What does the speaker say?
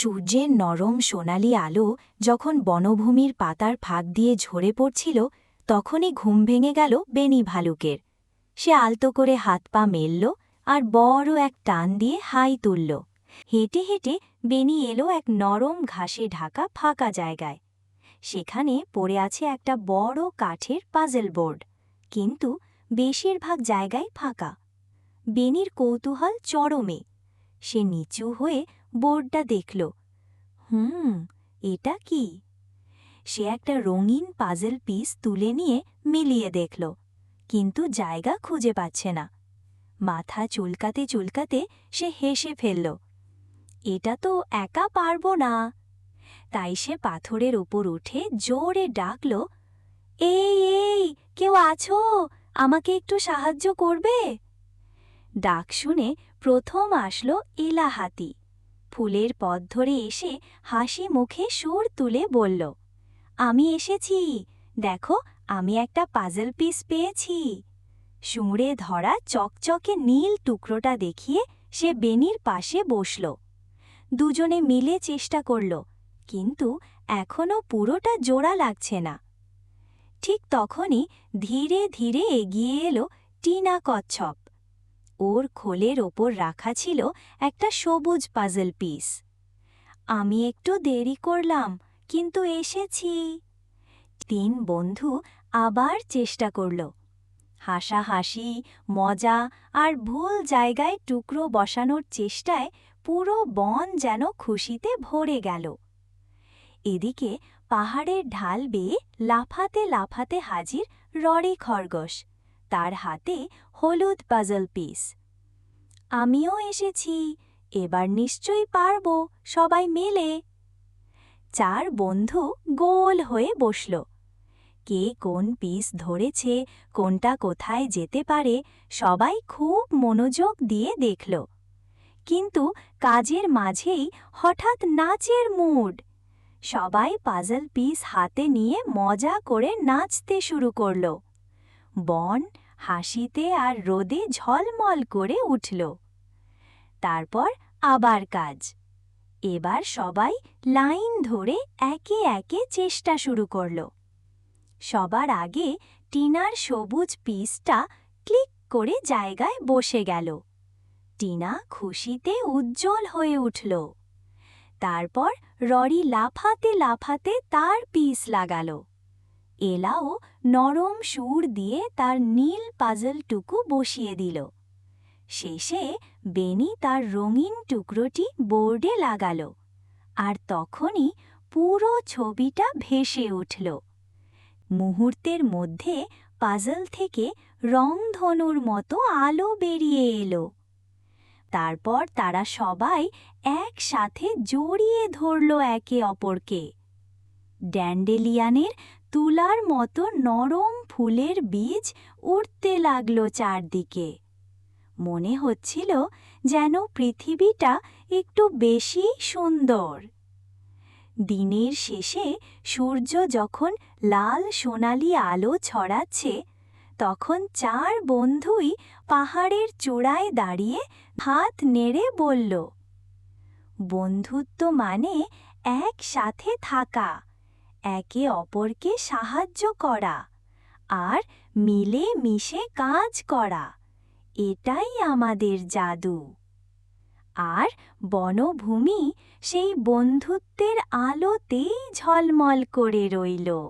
সূর্যের নরম সোনালি আলো যখন বনভূমির পাতার ফাঁক দিয়ে ঝরে পড়ছিল, তখনই ঘুম ভেঙে গেল বেনি ভালুকের। সে আলতো করে হাত পা মেলল আর বড় এক টান দিয়ে হাই তুলল। হেঁটে হেঁটে বেনি এলো এক নরম ঘাসে ঢাকা ফাঁকা জায়গায়। সেখানে পড়ে আছে একটা বড় কাঠের পাজেল বোর্ড, কিন্তু বেশিরভাগ জায়গায় ফাঁকা। বেনির কৌতূহল চরমে। সে নিচু হয়ে বোর্ডটা দেখল। হুম, এটা কি? সে একটা রঙিন পাজেল পিস তুলে নিয়ে মিলিয়ে দেখল, কিন্তু জায়গা খুঁজে পাচ্ছে না। মাথা চুলকাতে চুলকাতে সে হেসে ফেলল, এটা তো একা পারব না। তাই সে পাথরের ওপর উঠে জোরে ডাকল, এই এই, কেউ আছো? আমাকে একটু সাহায্য করবে? ডাক শুনে প্রথম আসলো এলা হাতি ফুলের পথ ধরে এসে হাসি মুখে সুর তুলে বলল, আমি এসেছি। দেখো, আমি একটা পাজল পিস পেয়েছি সুঁড়ে ধরা চকচকে নীল টুকরোটা দেখিয়ে সে বেনির পাশে বসল। দুজনে মিলে চেষ্টা করল, কিন্তু এখনও পুরোটা জোড়া লাগছে না। ঠিক তখনই ধীরে ধীরে এগিয়ে এলো টিনা কচ্ছপ। ওর খোলের ওপর রাখা ছিল একটা সবুজ পাজল পিস আমি একটু দেরি করলাম, কিন্তু এসেছি। তিন বন্ধু আবার চেষ্টা করল। হাসাহাসি, মজা আর ভুল জায়গায় টুকরো বসানোর চেষ্টায় পুরো বন যেন খুশিতে ভরে গেল। এদিকে পাহাড়ের ঢাল বেয়ে লাফাতে লাফাতে হাজির রড়ে খরগোশ। তার হাতে হলুদ পাজল পিস। আমিও এসেছি, এবার নিশ্চয়ই পারব সবাই মেলে। চার বন্ধু গোল হয়ে বসল। কে কোন পিস ধরেছে, কোনটা কোথায় যেতে পারে, সবাই খুব মনোযোগ দিয়ে দেখল। কিন্তু কাজের মাঝেই হঠাৎ নাচের মুড। সবাই পাজল পিস হাতে নিয়ে মজা করে নাচতে শুরু করল। বন, হাসিতে আর রোদে ঝলমল করে উঠল। তারপর আবার কাজ। এবার সবাই লাইন ধরে একে একে চেষ্টা শুরু করল। সবার আগে টিনার সবুজ পিসটা ক্লিক করে জায়গায় বসে গেল। টিনা খুশিতে উজ্জ্বল হয়ে উঠল। তারপর ররি লাফাতে লাফাতে তার পিস লাগালো। এলাও নরম সুর দিয়ে তার নীল পাজলটুকু বসিয়ে দিল। শেষে বেনি তার রঙিন টুকরোটি বোর্ডে লাগালো আর তখনই পুরো ছবিটা ভেসে উঠল। মুহূর্তের মধ্যে পাজল থেকে রংধনুর মতো আলো বেরিয়ে এলো। তারপর তারা সবাই একসাথে জড়িয়ে ধরল একে অপরকে। ড্যান্ডেলিয়ানের তুলার মতো নরম ফুলের বীজ উঠতে লাগল চারদিকে। মনে হচ্ছিল যেন পৃথিবীটা একটু বেশি সুন্দর। দিনের শেষে সূর্য যখন লাল সোনালি আলো ছড়াচ্ছে, তখন চার বন্ধুই পাহাড়ের চূড়ায় দাঁড়িয়ে হাত নেড়ে বলল, বন্ধুত্ব মানে একসাথে থাকা। একে অপরকে সাহায্য করা আর মিলে মিশে কাজ করা। এটাই আমাদের জাদু। আর বনভূমি সেই বন্ধুত্বের আলোতেই ঝলমল করে রইল।